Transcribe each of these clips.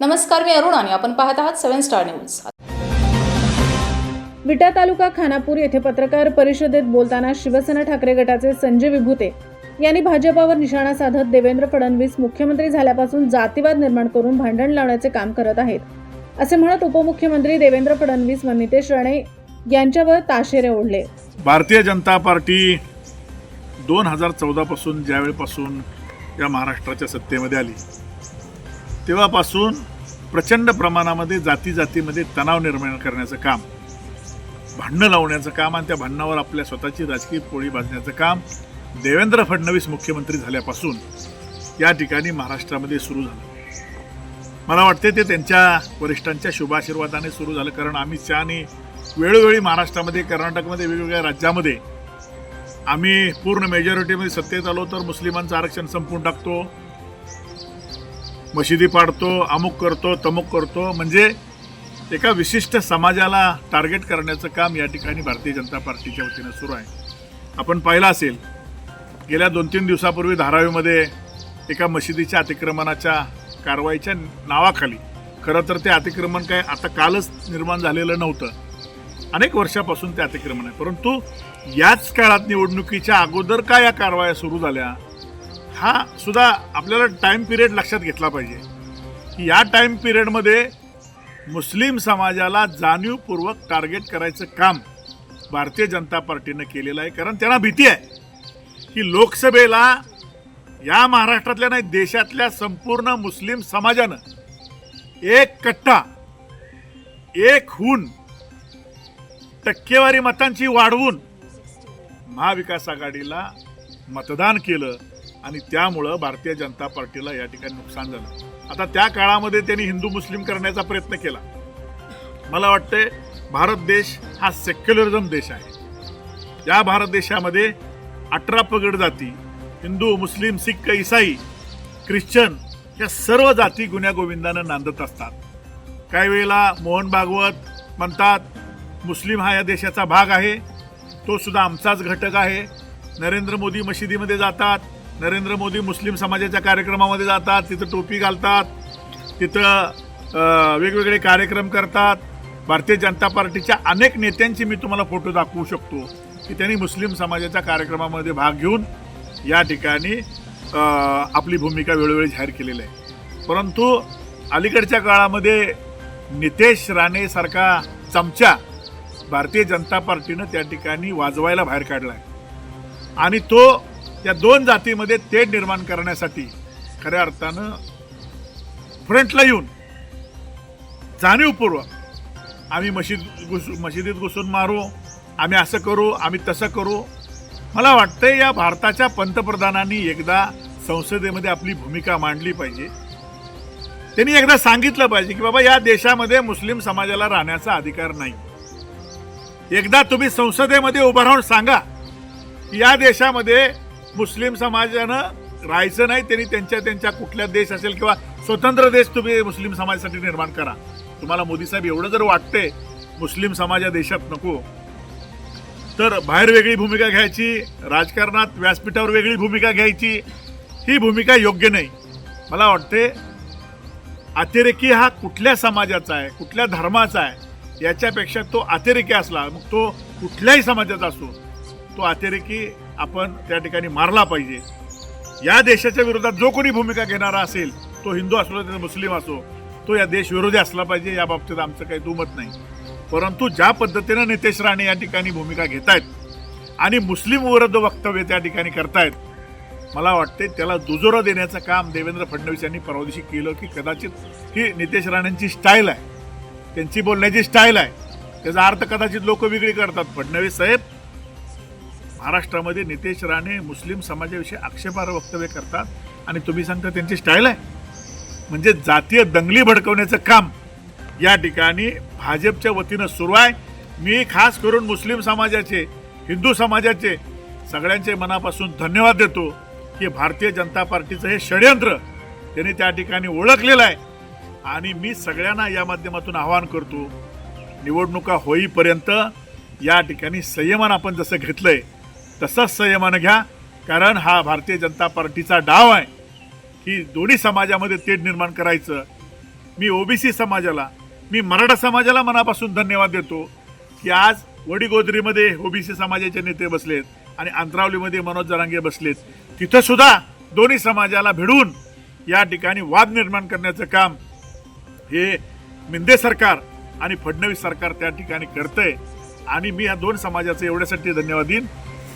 नमस्कार मी अरुण आणि आपण पाहत आहात seven star news. Vita taluka Khanapur येथे पत्रकार परिषदेत बोलताना शिवसेना ठाकरे गटाचे संजय विभूते यांनी भाजपावर निशाणा साधत देवेंद्र फडणवीस मुख्यमंत्री झाल्यापासून जातीवाद निर्माण करून भांडण लावण्याचे काम करत आहेत. असे म्हणत उपमुख्यमंत्री देवेंद्र फडणवीस व नितेश राणे यांच्यावर ताशेरे ओढले. भारतीय जनता पार्टी दोन हजार चौदापासून ज्यावेळेपासून या महाराष्ट्राच्या सत्तेमध्ये आली तेव्हापासून प्रचंड प्रमाणामध्ये जाती जातीमध्ये तणाव निर्माण करण्याचं काम भांडणं लावण्याचं काम आणि त्या भांडणावर आपल्या स्वतःची राजकीय पोळी भाजण्याचं काम देवेंद्र फडणवीस मुख्यमंत्री झाल्यापासून या ठिकाणी महाराष्ट्रामध्ये सुरू झालं. मला वाटते ते त्यांच्या वरिष्ठांच्या शुभाशीर्वादाने सुरू झालं कारण आम्ही आणि वेळोवेळी महाराष्ट्रामध्ये कर्नाटकमध्ये वेगवेगळ्या राज्यामध्ये आम्ही पूर्ण मेजॉरिटीमध्ये सत्तेत आलो तर मुस्लिमांचं आरक्षण संपून टाकतो. मशिदी पाडतो अमुक करतो तमुक करतो. म्हणजे एका विशिष्ट समाजाला टार्गेट करण्याचं काम या ठिकाणी भारतीय जनता पार्टीच्या वतीनं सुरू आहे. आपण पाहिलं असेल गेल्या दोन तीन दिवसापूर्वी धारावीमध्ये एका मशिदीच्या अतिक्रमणाच्या कारवाईच्या नावाखाली खरं तर ते अतिक्रमण काय आता कालच निर्माण झालेलं नव्हतं. अनेक वर्षापासून ते अतिक्रमण आहे. परंतु याच काळात निवडणुकीच्या अगोदर का या कारवाया सुरू झाल्या? हा सुद्धा आपल्याला टाइम पिरियड लक्षात घेतला पाहिजे. की या टाइम पिरियडमध्ये मुस्लिम समाजाला जाणीवपूर्वक टार्गेट करायचं काम भारतीय जनता पार्टीनं केलेलं आहे. कारण त्यांना भीती आहे की लोकसभेला या महाराष्ट्रातल्या नाही देशातल्या संपूर्ण मुस्लिम समाजानं एक कट्टा एक हून टक्केवारी मतांची वाढवून महाविकास आघाडीला मतदान केलं. आणि त्यामुळं भारतीय जनता पार्टीला या ठिकाणी नुकसान झालं. आता त्या काळामध्ये त्यांनी हिंदू मुस्लिम करण्याचा प्रयत्न केला. मला वाटते भारत देश हा सेक्युलरिझम देश आहे. या भारत देशामध्ये अठरा पगड जाती हिंदू मुस्लिम सिख इसाई ख्रिश्चन या सर्व जाती गुन्ह्यागोविंदानं नांदत असतात. काही वेळेला मोहन भागवत म्हणतात मुस्लिम हा या देशाचा भाग आहे तो सुद्धा आमचाच घटक आहे. नरेंद्र मोदी मशिदीमध्ये जातात नरेंद्र मोदी मुस्लिम समाजाच्या कार्यक्रमामध्ये जातात तिथं टोपी घालतात तिथं वेगवेगळे कार्यक्रम करतात. भारतीय जनता पार्टीच्या अनेक नेत्यांची मी तुम्हाला फोटो दाखवू शकतो की त्यांनी मुस्लिम समाजाच्या कार्यक्रमामध्ये भाग घेऊन या ठिकाणी आपली भूमिका वेळोवेळी जाहीर केलेली आहे. परंतु अलीकडच्या काळामध्ये नितेश राणेसारखा चमचा भारतीय जनता पार्टीनं त्या ठिकाणी वाजवायला बाहेर काढला आहे आणि तो त्या दोन जातीमध्ये तेढ निर्माण करण्यासाठी खऱ्या अर्थानं फ्रंटला येऊन जाणीवपूर्वक आम्ही मशीद घुस मशिदीत घुसून मारू आम्ही असं करू आम्ही तसं करू. मला वाटतंय या भारताच्या पंतप्रधानांनी एकदा संसदेमध्ये आपली भूमिका मांडली पाहिजे. त्यांनी एकदा सांगितलं पाहिजे की बाबा या देशामध्ये मुस्लिम समाजाला राहण्याचा अधिकार नाही. एकदा तुम्ही संसदेमध्ये उभं राहून सांगा की या देशामध्ये मुस्लिम समाजानं राहायचं नाही त्यांनी त्यांच्या त्यांच्या कुठल्या देश असेल किंवा स्वतंत्र देश तुम्ही मुस्लिम समाजासाठी निर्माण करा. तुम्हाला मोदी साहेब एवढं जर वाटतंय मुस्लिम समाज या देशात नको तर बाहेर वेगळी भूमिका घ्यायची राजकारणात व्यासपीठावर वेगळी भूमिका घ्यायची ही भूमिका योग्य नाही. मला वाटते अतिरेकी हा कुठल्या समाजाचा आहे कुठल्या धर्माचा आहे याच्यापेक्षा तो अतिरेकी असला मग तो कुठल्याही समाजाचा असो तो अतिरेकी आपण त्या ठिकाणी मारला पाहिजे. या देशाच्या विरोधात जो कोणी भूमिका घेणारा असेल तो हिंदू असलो त्याचा मुस्लिम असो तो या देशविरोधी असला पाहिजे या बाबतीत आमचं काही दुमत नाही. परंतु ज्या पद्धतीनं नितेश राणे या ठिकाणी भूमिका घेत आहेत आणि मुस्लिम विरुद्ध वक्तव्य त्या ठिकाणी करतायत मला वाटते त्याला दुजोरा देण्याचं काम देवेंद्र फडणवीस यांनी परवा दिवशी केलं की कदाचित ही नितेश राणेंची स्टाईल आहे. त्यांची बोलण्याची स्टाईल आहे. त्याचा अर्थ कदाचित लोक वेगळी करतात. फडणवीस साहेब महाराष्ट्रामध्ये नितेश राणे मुस्लिम समाजाविषयी आक्षेपार्ह वक्तव्य करतात आणि तुम्ही सांगता त्यांची स्टाईल आहे. म्हणजे जातीय दंगली भडकवण्याचं काम या ठिकाणी भाजपच्या वतीनं सुरू आहे. मी खास करून मुस्लिम समाजाचे हिंदू समाजाचे सगळ्यांचे मनापासून धन्यवाद देतो की भारतीय जनता पार्टीचं हे षडयंत्र त्यांनी त्या ठिकाणी ओळखलेलं आहे. आणि मी सगळ्यांना या माध्यमातून आवाहन करतो निवडणुका होईपर्यंत या ठिकाणी संयमान आपण जसं घेतलं आहे तसंच संयमानं घ्या कारण हा भारतीय जनता पार्टीचा डाव आहे. की दोन्ही समाजामध्ये तेढ निर्माण करायचं. मी ओबीसी समाजाला मी मराठा समाजाला मनापासून धन्यवाद देतो की आज वडीगोदरीमध्ये ओबीसी समाजाचे नेते बसलेत आणि अंतरावलीमध्ये मनोज जरांगे बसलेत. तिथं सुद्धा दोन्ही समाजाला भिडून या ठिकाणी वाद निर्माण करण्याचं काम हे मिंदे सरकार आणि फडणवीस सरकार त्या ठिकाणी करतंय. आणि मी या दोन समाजाचं एवढ्यासाठी धन्यवाद देईन.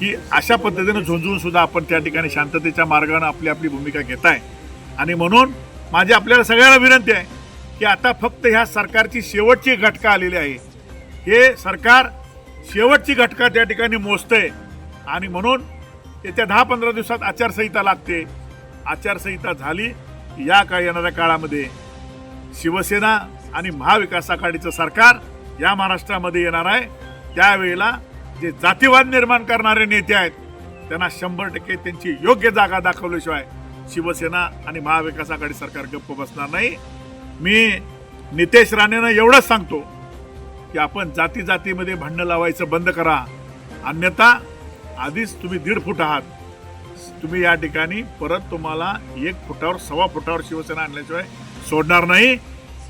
की अशा पद्धतीनं झुंजून सुद्धा आपण त्या ठिकाणी शांततेच्या मार्गानं आपली आपली भूमिका घेताय. आणि म्हणून माझी आपल्याला सगळ्यांना विनंती आहे की आता फक्त ह्या सरकारची शेवटची घटका आलेली आहे. हे सरकार शेवटची घटका त्या ठिकाणी मोजतंय. आणि म्हणून येत्या दहा पंधरा दिवसात आचारसंहिता लागते. आचारसंहिता झाली या काळ येणाऱ्या काळामध्ये शिवसेना आणि महाविकास आघाडीचं सरकार या महाराष्ट्रामध्ये येणार आहे. त्यावेळेला जे जातीवाद निर्माण करणारे नेते आहेत त्यांना शंभर टक्के त्यांची योग्य जागा दाखवल्याशिवाय शिवसेना आणि महाविकास आघाडी सरकार गप्प बसणार नाही. मी नितेश राणेनं एवढंच सांगतो की आपण जाती जातीमध्ये भांडणं लावायचं बंद करा. अन्यथा आधीच तुम्ही दीड फूट आहात. तुम्ही या ठिकाणी परत तुम्हाला एक फुटावर सव्वा फुटावर शिवसेना आणल्याशिवाय सोडणार नाही.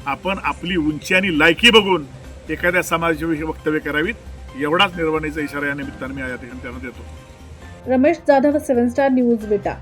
आपण आपली उंची आणि लायकी बघून एखाद्या समाजाविषयी वक्तव्य करावीत. एवढाच निर्वाणीचा इशारा या निमित्ताने मी या ठिकाणी त्यांना देतो. Ramesh Jadhav seven star news Vita